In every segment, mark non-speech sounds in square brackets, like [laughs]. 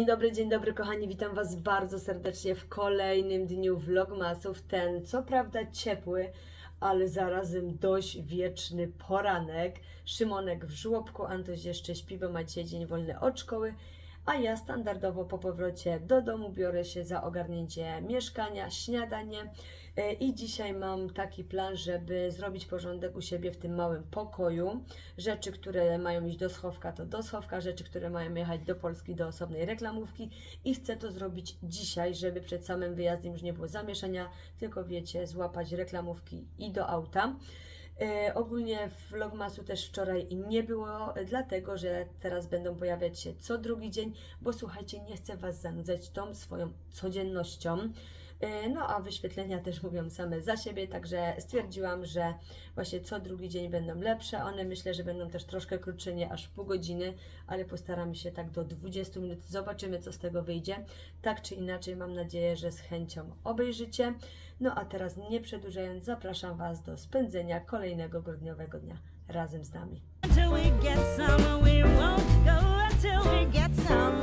Dzień dobry, dzień dobry kochani, witam Was bardzo serdecznie w kolejnym dniu vlogmasów. Ten co prawda ciepły, ale zarazem dość wieczny poranek. Szymonek w żłobku, Antoś jeszcze śpi, bo ma dzień wolny od szkoły. A ja standardowo po powrocie do domu biorę się za ogarnięcie mieszkania, śniadanie. E, I dzisiaj mam taki plan, żeby zrobić porządek u siebie w tym małym pokoju. Rzeczy, które mają iść do schowka, to do schowka, rzeczy, które mają jechać do Polski, do osobnej reklamówki. I chcę to zrobić dzisiaj, żeby przed samym wyjazdem już nie było zamieszania, tylko wiecie, złapać reklamówki i do auta. E, ogólnie vlogmasu też wczoraj nie było, dlatego że teraz będą pojawiać się co drugi dzień, bo słuchajcie, nie chcę Was zanudzać tą swoją codziennością. E, No a wyświetlenia też mówią same za siebie, także stwierdziłam, że właśnie co drugi dzień będą lepsze. One myślę, że będą też troszkę krótsze, nie aż pół godziny, ale postaramy się tak do 20 minut. Zobaczymy, co z tego wyjdzie. Tak czy inaczej, mam nadzieję, że z chęcią obejrzycie. No a teraz nie przedłużając, zapraszam Was do spędzenia kolejnego grudniowego dnia razem z nami. Until we get some, we won't go until we get some.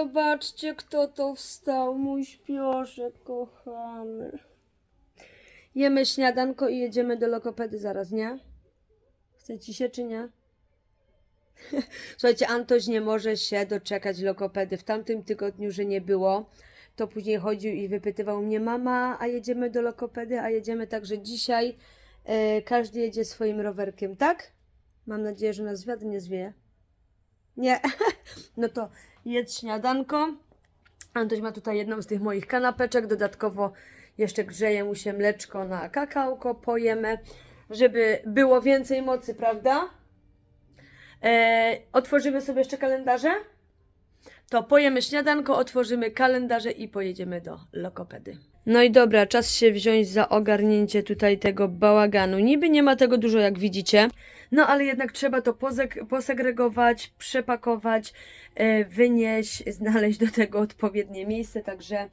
Zobaczcie, kto to wstał, mój śpioszek kochany. Jemy śniadanko i jedziemy do lokopedy zaraz, nie? Chce ci się czy nie? [laughs] Słuchajcie, Antoś nie może się doczekać lokopedy. W tamtym tygodniu, że nie było, to później chodził i wypytywał mnie, mama, a jedziemy do lokopedy, a jedziemy także dzisiaj. E, każdy jedzie swoim rowerkiem, tak? Mam nadzieję, że nas wiatr nie zwieje. Nie. [laughs] no to jedz śniadanko. Antoś ma tutaj jedną z tych moich kanapeczek. Dodatkowo jeszcze grzeje mu się mleczko na kakałko. Pojemy, żeby było więcej mocy, prawda? E, otworzymy sobie jeszcze kalendarze? To pojemy śniadanko, otworzymy kalendarze i pojedziemy do lokopedy. No i dobra, czas się wziąć za ogarnięcie tutaj tego bałaganu. Niby nie ma tego dużo, jak widzicie, no ale jednak trzeba to posegregować, przepakować, e, wynieść, znaleźć do tego odpowiednie miejsce, także e,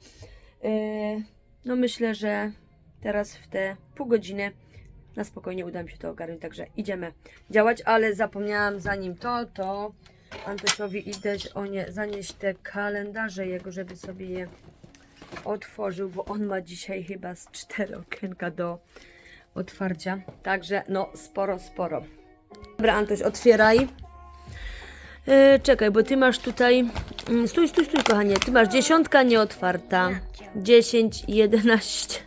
no myślę, że teraz w te pół godziny na spokojnie uda mi się to ogarnąć, także idziemy działać, ale zapomniałam zanim to, to Antosiowi idę o nie, zanieść te kalendarze jego, żeby sobie je otworzył, bo on ma dzisiaj chyba z cztery okienka do otwarcia. Także no sporo, sporo. Dobra, Antoś, otwieraj. E, czekaj, bo ty masz tutaj. mm, Stój, stój, stój, kochanie. Ty masz dziesiątka nieotwarta. 10, 11.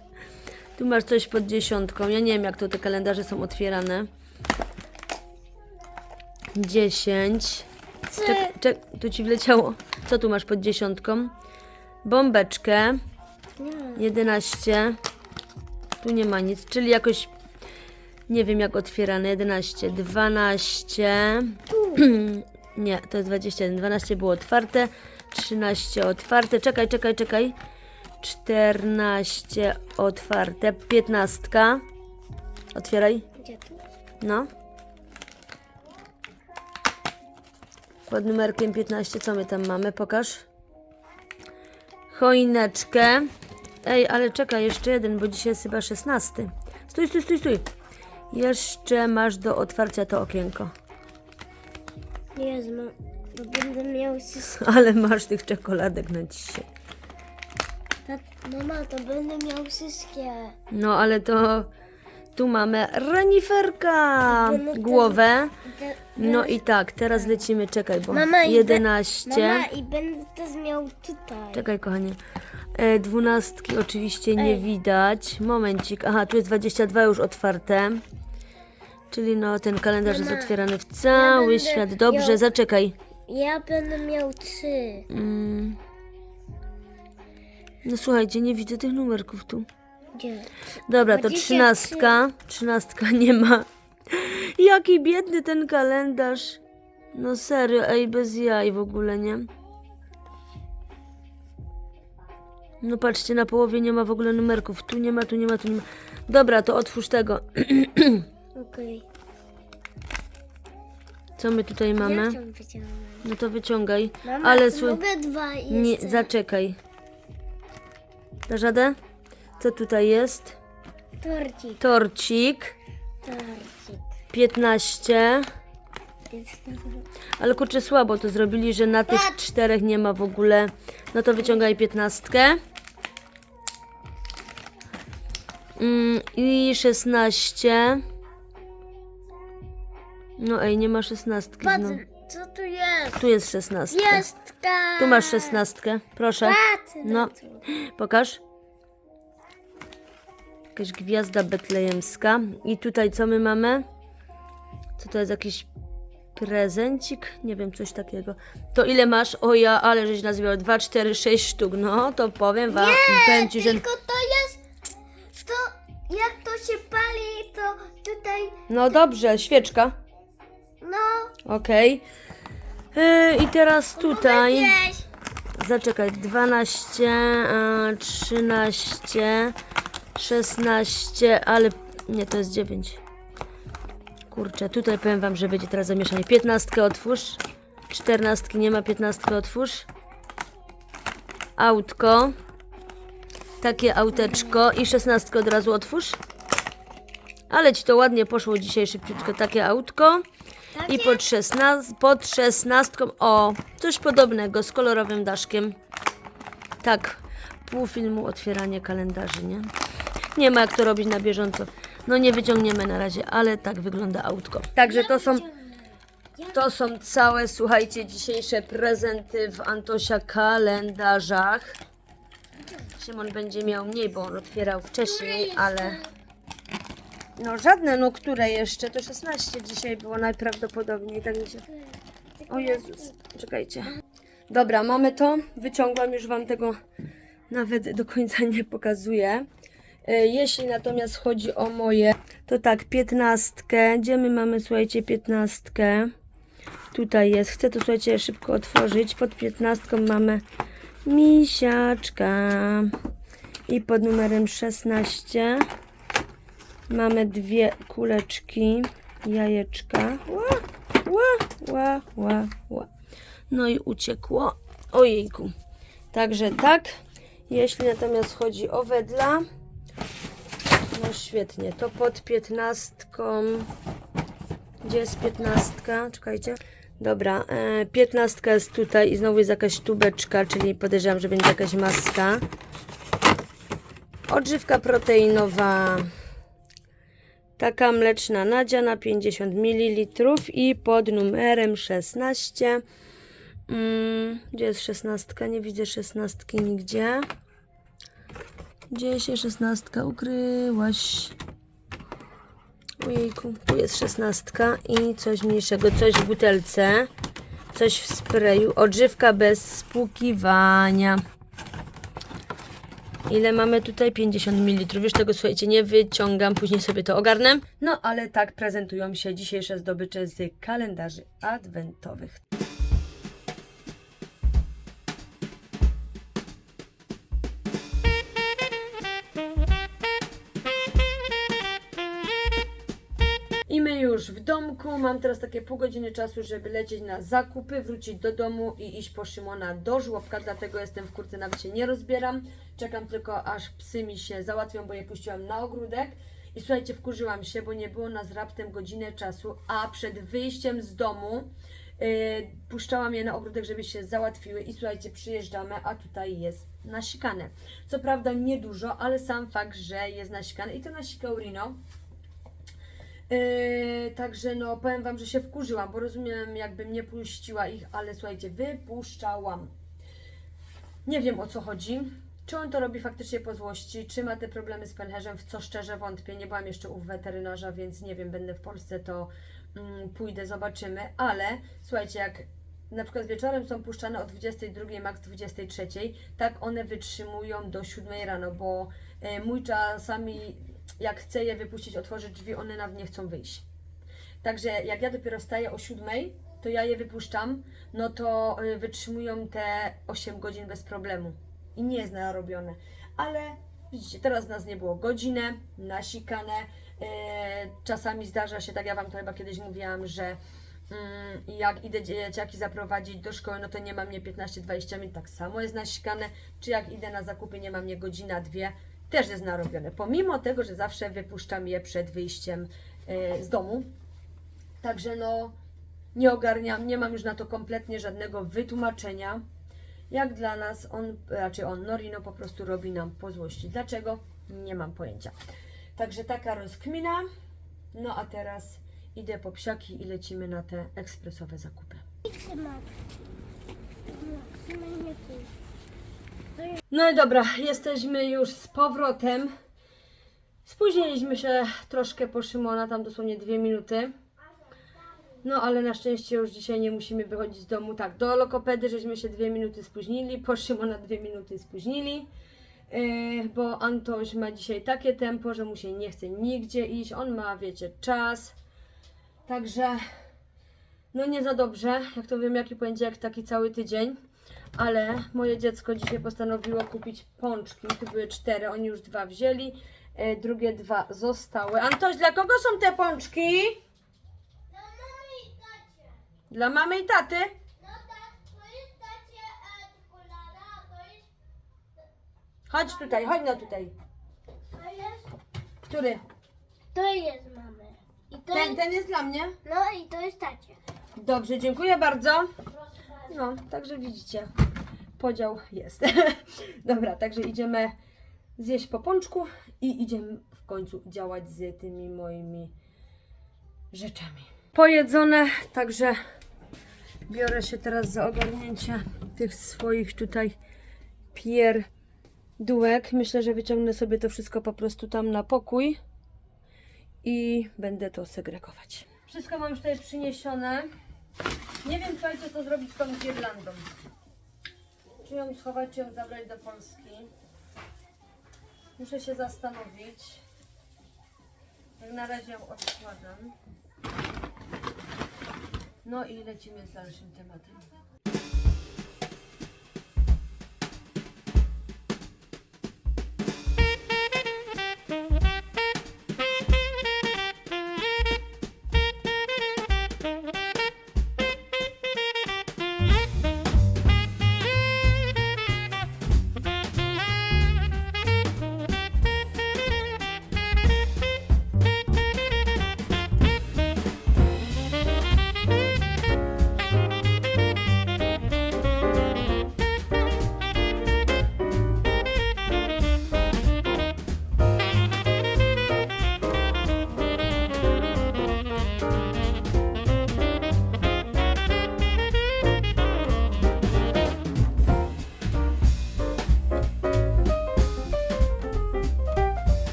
Tu masz coś pod dziesiątką. Ja nie wiem, jak to te kalendarze są otwierane. 10. Czek, czek, tu ci wleciało. Co tu masz pod dziesiątką? Bombeczkę. 11. Tu nie ma nic, czyli jakoś nie wiem jak otwierane. 11, 12. [clears throat] nie, to jest 21. 12 było otwarte. 13 otwarte. Czekaj, czekaj, czekaj. 14 otwarte. 15. Otwieraj. Gdzie tu? No. Pod numerkiem 15, co my tam mamy? Pokaż. Choineczkę. Ej, ale czekaj, jeszcze jeden, bo dzisiaj jest chyba 16. Stój, stój, stój, stój. Jeszcze masz do otwarcia to okienko. Jezu, no, bo będę miał wszystkie. [laughs] Ale masz tych czekoladek na dzisiaj. Mama, to będę miał wszystkie. No, ale to... Tu mamy reniferka. Głowę. Te- No i tak, teraz lecimy, czekaj, bo Mama, i be- 11. Mama, i będę to miał tutaj. Czekaj, kochanie. E, dwunastki oczywiście nie Ej. widać. Momencik. Aha, tu jest 22 już otwarte. Czyli no, ten kalendarz jest Mama, otwierany w cały będę świat. Dobrze, miał- zaczekaj. Ja będę miał trzy. Mm. No słuchajcie, nie widzę tych numerków tu. Gdzie? Dobra, to 23. trzynastka. Trzynastka [laughs] nie ma. Jaki biedny ten kalendarz. No serio, ej, bez jaj w ogóle, nie? No patrzcie, na połowie nie ma w ogóle numerków. Tu nie ma, tu nie ma, tu nie ma. Dobra, to otwórz tego. [clears throat] Okej. Co my tutaj mamy? Ja. No to wyciągaj. Mama, Ale słuchaj. mogę dwa jeszcze. Nie, zaczekaj. Dasz radę? Co tutaj jest? Torcik. Torcik. Torcik. 15. Jest- Ale kurczę, słabo to zrobili, że na tych czterech nie ma w ogóle. No to wyciągaj piętnastkę. Mm, I 16. No ej, nie ma szesnastki Patrz, znowu. co tu jest? Tu jest szesnastka. Jestka. Tu masz szesnastkę, proszę. Patrz, No. no. tu. Pokaż. Jakaś gwiazda betlejemska. I tutaj co my mamy? Co to jest jakiś prezencik? Nie wiem, coś takiego. To ile masz? O ja, ale żeś nazwał 2, 4, 6 sztuk. No, to powiem wam. powiem ci, że... Tylko to No dobrze, świeczka. no, Okej. Yy, I teraz tutaj... gdzieś. Zaczekaj, 12, a, 13, 16, ale nie, to jest 9. Kurczę, tutaj powiem wam, że będzie teraz zamieszanie. 15 otwórz, 14 nie ma, 15 otwórz. Autko, takie auteczko i 16 od razu otwórz. Ale ci to ładnie poszło dzisiaj szybciutko, takie autko. I pod, 16, pod szesnastką, o, coś podobnego z kolorowym daszkiem. Tak, pół filmu otwieranie kalendarzy, nie? Nie ma jak to robić na bieżąco. No nie wyciągniemy na razie, ale tak wygląda autko. Także to są, to są całe, słuchajcie, dzisiejsze prezenty w Antosia kalendarzach. Szymon będzie miał mniej, bo on otwierał wcześniej, ale... No żadne, no które jeszcze? To 16 dzisiaj było najprawdopodobniej, tak mi się... O Jezus, czekajcie. Dobra, mamy to. Wyciągłam, już Wam tego nawet do końca [laughs] nie pokazuję. E, Jeśli natomiast chodzi o moje, to tak, piętnastkę. Gdzie my mamy, słuchajcie, piętnastkę? Tutaj jest. Chcę to, słuchajcie, szybko otworzyć. Pod piętnastką mamy misiaczka. I pod numerem 16 mamy dwie kuleczki, jajeczka. Ła, ła, ła, ła, ła. No i uciekło. Ojejku. Także tak. Jeśli natomiast chodzi o wedla, no świetnie. To pod piętnastką. Gdzie jest piętnastka? Czekajcie. Dobra, e, piętnastka jest tutaj i znowu jest jakaś tubeczka, czyli podejrzewam, że będzie jakaś maska. Odżywka proteinowa. Taka mleczna nadziana 50 ml i pod numerem 16. Mm, gdzie jest 16? Nie widzę 16 nigdzie. Gdzie się 16 ukryłaś? Ojejku, tu jest 16 i coś mniejszego, coś w butelce, coś w sprayu, odżywka bez spłukiwania. Ile mamy tutaj? 50 ml. Już tego słuchajcie, nie wyciągam, później sobie to ogarnę. No ale tak prezentują się dzisiejsze zdobycze z kalendarzy adwentowych. Domku. Mam teraz takie pół godziny czasu, żeby lecieć na zakupy, wrócić do domu i iść po Szymona do żłobka. Dlatego jestem w kurce, nawet się nie rozbieram. Czekam tylko, aż psy mi się załatwią, bo je puściłam na ogródek. I słuchajcie, wkurzyłam się, bo nie było nas raptem godzinę czasu, a przed wyjściem z domu yy, puszczałam je na ogródek, żeby się załatwiły. I słuchajcie, przyjeżdżamy, a tutaj jest nasikane. Co prawda niedużo, ale sam fakt, że jest nasikane. I to nasikał Rino. Yy, także no powiem wam, że się wkurzyłam, bo rozumiem jakbym nie puściła ich, ale słuchajcie, wypuszczałam. Nie wiem o co chodzi. Czy on to robi faktycznie po złości, czy ma te problemy z pęcherzem, w co szczerze wątpię. Nie byłam jeszcze u weterynarza, więc nie wiem, będę w Polsce, to mm, pójdę, zobaczymy. Ale słuchajcie, jak na przykład wieczorem są puszczane o 22, max 23, tak one wytrzymują do 7 rano, bo e, mój czasami jak chcę je wypuścić, otworzyć drzwi, one nawet nie chcą wyjść. Także jak ja dopiero wstaję o 7, to ja je wypuszczam, no to y, wytrzymują te 8 godzin bez problemu. i nie jest narobione. Ale widzicie, teraz nas nie było godzinę, nasikane. E, czasami zdarza się, tak ja Wam to chyba kiedyś mówiłam, że mm, jak idę dzieciaki zaprowadzić do szkoły, no to nie ma mnie 15-20 minut, tak samo jest nasikane. Czy jak idę na zakupy, nie ma mnie godzina, dwie, też jest narobione. Pomimo tego, że zawsze wypuszczam je przed wyjściem e, z domu. Także no, nie ogarniam, nie mam już na to kompletnie żadnego wytłumaczenia. Jak dla nas on, raczej on, Norino po prostu robi nam po złości. Dlaczego? Nie mam pojęcia. Także taka rozkmina. No a teraz idę po psiaki i lecimy na te ekspresowe zakupy. Trzymaj. Trzymaj mnie tu. No i dobra, jesteśmy już z powrotem. Spóźniliśmy się troszkę po Szymona, tam dosłownie dwie minuty. No ale na szczęście już dzisiaj nie musimy wychodzić z domu. Tak, do lokopedy żeśmy się dwie minuty spóźnili, po Szymona dwie minuty spóźnili. Yy, bo Antoś ma dzisiaj takie tempo, że mu się nie chce nigdzie iść. On ma, wiecie, czas. Także no nie za dobrze, jak to wiem, jaki poniedziałek, taki cały tydzień. Ale moje dziecko dzisiaj postanowiło kupić pączki. Tu były cztery, oni już dwa wzięli. E, drugie dwa zostały. Antoś, dla kogo są te pączki? Dla mamy i tacie. Dla mamy i taty? No tak, to jest tacie e, czekolada, a to jest... Chodź tutaj, chodź no tutaj. To jest... Który? To jest mamy. I to Ten, jest... ten jest dla mnie. No i to jest tacie. Dobrze, dziękuję bardzo. No, także widzicie, podział jest. [laughs] Dobra, także idziemy zjeść po pączku i idziemy w końcu działać z tymi moimi rzeczami. Pojedzone, także biorę się teraz za ogarnięcie tych swoich tutaj pierdółek. Myślę, że wyciągnę sobie to wszystko po prostu tam na pokój i będę to segregować. Wszystko mam już tutaj przyniesione. Nie wiem, słuchajcie, co zrobić z tą girlandą. Czy ją schować, czy ją zabrać do Polski. Muszę się zastanowić. Jak na razie ją odkładam. No i lecimy z dalszym tematem.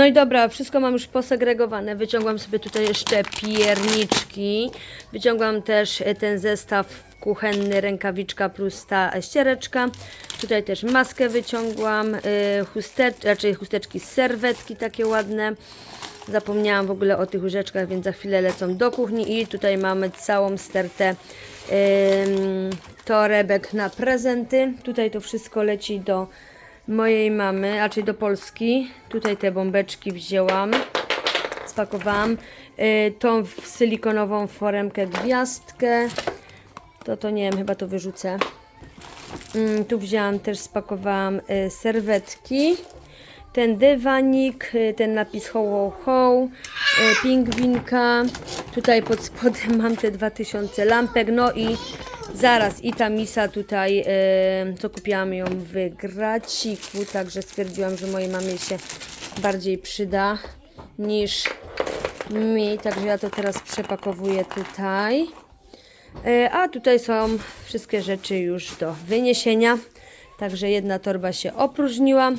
No i dobra, wszystko mam już posegregowane. Wyciągłam sobie tutaj jeszcze pierniczki. Wyciągłam też e, ten zestaw kuchenny, rękawiczka plus ta ściereczka. Tutaj też maskę wyciągłam, y, chustecz, raczej chusteczki z serwetki takie ładne. Zapomniałam w ogóle o tych łyżeczkach, więc za chwilę lecą do kuchni i tutaj mamy całą stertę torebek na prezenty. Tutaj to wszystko leci do mojej mamy, raczej do Polski. Tutaj te bombeczki wzięłam, spakowałam. Y, tą w silikonową foremkę gwiazdkę. To to nie wiem, chyba to wyrzucę. Mm, tu wzięłam też, spakowałam y, serwetki. Ten dywanik, y, ten napis ho ho ho, pingwinka. Tutaj pod spodem [laughs] mam te 2000 lampek. No i zaraz i ta misa tutaj, y, co kupiłam ją w Graciku, także stwierdziłam, że mojej mamie się bardziej przyda niż mi, także ja to teraz przepakowuję tutaj. E, A tutaj są wszystkie rzeczy już do wyniesienia. Także jedna torba się opróżniła.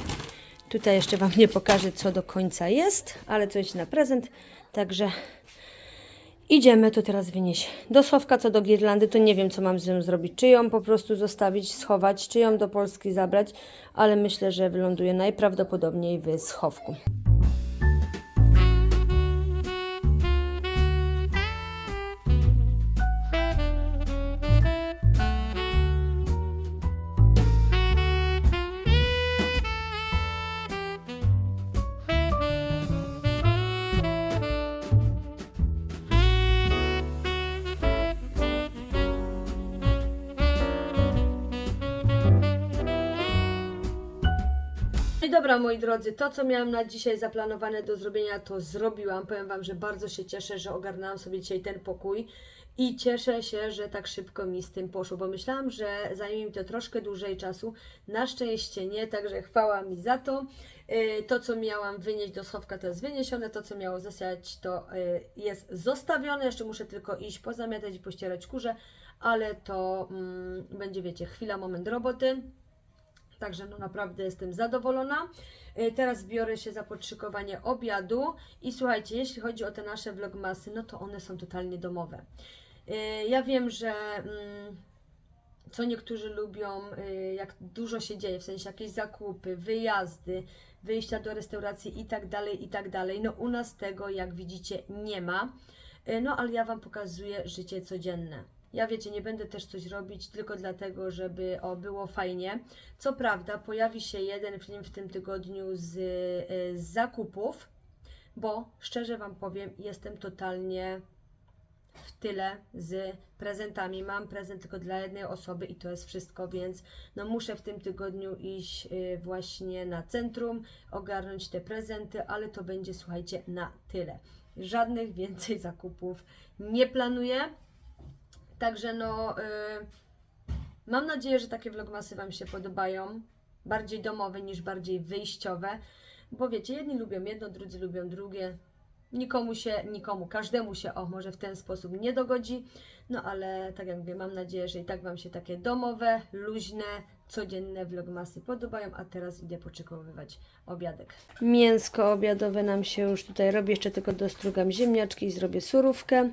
Tutaj jeszcze Wam nie pokażę, co do końca jest, ale coś na prezent. Także idziemy to teraz wynieść do schowka. Co do girlandy, to nie wiem, co mam z nią zrobić. Czy ją po prostu zostawić, schować, czy ją do Polski zabrać, ale myślę, że wyląduje najprawdopodobniej w schowku. Dobra, moi drodzy, to co miałam na dzisiaj zaplanowane do zrobienia, to zrobiłam. Powiem Wam, że bardzo się cieszę, że ogarnęłam sobie dzisiaj ten pokój i cieszę się, że tak szybko mi z tym poszło, bo myślałam, że zajmie mi to troszkę dłużej czasu. Na szczęście nie, także chwała mi za to. Yy, To, co miałam wynieść do schowka, to jest wyniesione, to, co miało zasiać, to yy, jest zostawione. Jeszcze muszę tylko iść pozamiatać i pościerać kurze, ale to mm, będzie, wiecie, chwila, moment roboty. Także no naprawdę jestem zadowolona. Y, Teraz biorę się za podszykowanie obiadu i słuchajcie, jeśli chodzi o te nasze vlogmasy, no to one są totalnie domowe. Y, Ja wiem, że mm, co niektórzy lubią, y, jak dużo się dzieje, w sensie jakieś zakupy, wyjazdy, wyjścia do restauracji i tak dalej, i tak dalej. No u nas tego, jak widzicie, nie ma. No ale ja Wam pokazuję życie codzienne. Ja wiecie, nie będę też coś robić tylko dlatego, żeby o, było fajnie. Co prawda, pojawi się jeden film w tym tygodniu z, y, z zakupów, bo szczerze Wam powiem, jestem totalnie w tyle z prezentami. Mam prezent tylko dla jednej osoby i to jest wszystko, więc no muszę w tym tygodniu iść y, właśnie na centrum, ogarnąć te prezenty, ale to będzie, słuchajcie, na tyle. Żadnych więcej zakupów nie planuję. Także no, y, mam nadzieję, że takie vlogmasy Wam się podobają. Bardziej domowe niż bardziej wyjściowe. Bo wiecie, jedni lubią jedno, drudzy lubią drugie. Nikomu się, nikomu, każdemu się, o, może w ten sposób nie dogodzi. No ale tak jak mówię, mam nadzieję, że i tak Wam się takie domowe, luźne, codzienne vlogmasy podobają. A teraz idę poczykowywać obiadek. Mięsko obiadowe nam się już tutaj robi. Jeszcze tylko dostrugam ziemniaczki i zrobię surówkę.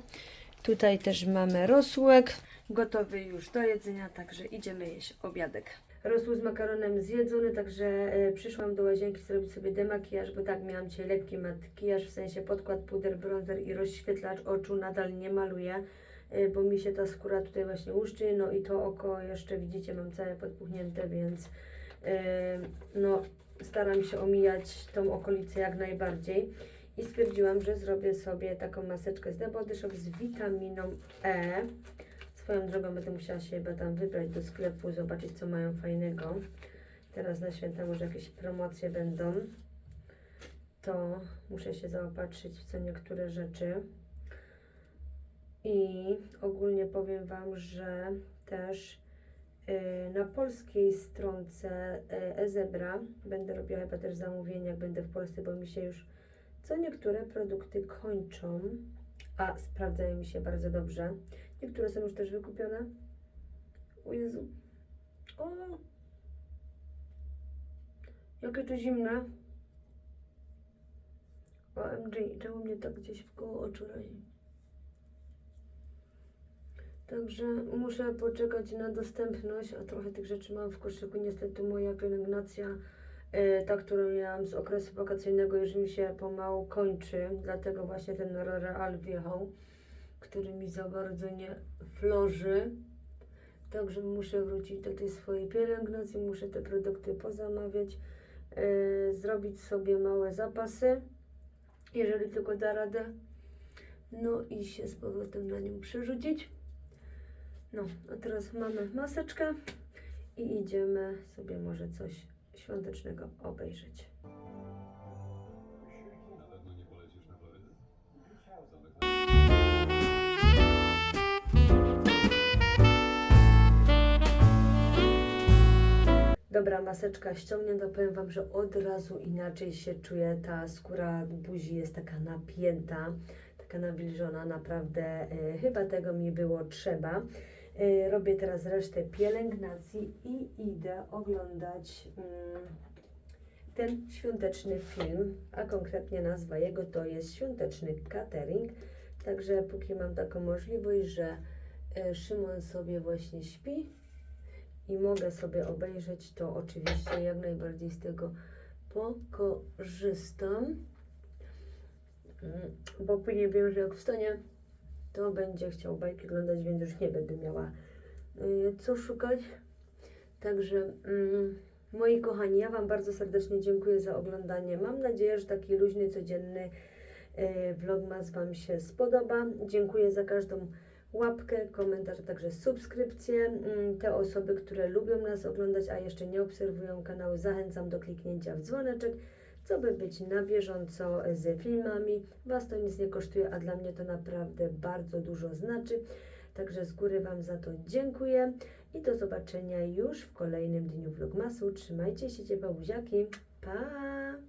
Tutaj też mamy rosółek, gotowy już do jedzenia, także idziemy jeść obiadek. Rosół z makaronem zjedzony, także e, przyszłam do łazienki zrobić sobie demakijaż, bo tak miałam dzisiaj lekki makijaż, w sensie podkład, puder, bronzer i rozświetlacz oczu nadal nie maluję, e, bo mi się ta skóra tutaj właśnie łuszczy, no i to oko jeszcze widzicie mam całe podpuchnięte, więc e, no staram się omijać tą okolicę jak najbardziej i stwierdziłam, że zrobię sobie taką maseczkę z The Shop z witaminą E. Swoją drogą będę musiała się chyba tam wybrać do sklepu, zobaczyć co mają fajnego. Teraz na święta może jakieś promocje będą. To muszę się zaopatrzyć w co niektóre rzeczy. I ogólnie powiem Wam, że też y, na polskiej stronce y, Ezebra będę robiła chyba też zamówienia, jak będę w Polsce, bo mi się już co niektóre produkty kończą, a sprawdzają mi się bardzo dobrze. Niektóre są już też wykupione. O Jezu. O! Jakie to zimne. OMG, czemu mnie tak gdzieś w koło oczu razi? Także muszę poczekać na dostępność, a trochę tych rzeczy mam w koszyku. Niestety moja pielęgnacja ta, którą miałam z okresu wakacyjnego, już mi się pomału kończy, dlatego właśnie ten Real wjechał, który mi za bardzo nie floży. Także muszę wrócić do tej swojej pielęgnacji, muszę te produkty pozamawiać, y, zrobić sobie małe zapasy, jeżeli tylko da radę. No i się z powrotem na nią przerzucić. No, a teraz mamy maseczkę i idziemy sobie może coś świątecznego obejrzeć. Dobra, maseczka ściągnięta. Powiem Wam, że od razu inaczej się czuje. Ta skóra buzi jest taka napięta. taka nawilżona, naprawdę e, chyba tego mi było trzeba. E, robię teraz resztę pielęgnacji i idę oglądać mm, ten świąteczny film, a konkretnie nazwa jego to jest Świąteczny Catering. Także póki mam taką możliwość, że e, Szymon sobie właśnie śpi i mogę sobie obejrzeć, to oczywiście jak najbardziej z tego pokorzystam. Mm, Bo później wiem, że jak wstanie, to będzie chciał bajki oglądać, więc już nie będę miała y, co szukać. Także mm, moi kochani, ja Wam bardzo serdecznie dziękuję za oglądanie. Mam nadzieję, że taki luźny, codzienny y, vlogmas Wam się spodoba. Dziękuję za każdą łapkę, komentarz, a także subskrypcję. Mm, Te osoby, które lubią nas oglądać, a jeszcze nie obserwują kanału, zachęcam do kliknięcia w dzwoneczek, co by być na bieżąco z filmami. Was to nic nie kosztuje, a dla mnie to naprawdę bardzo dużo znaczy. Także z góry Wam za to dziękuję i do zobaczenia już w kolejnym dniu vlogmasu. Trzymajcie się, ciepłe buziaki. Pa!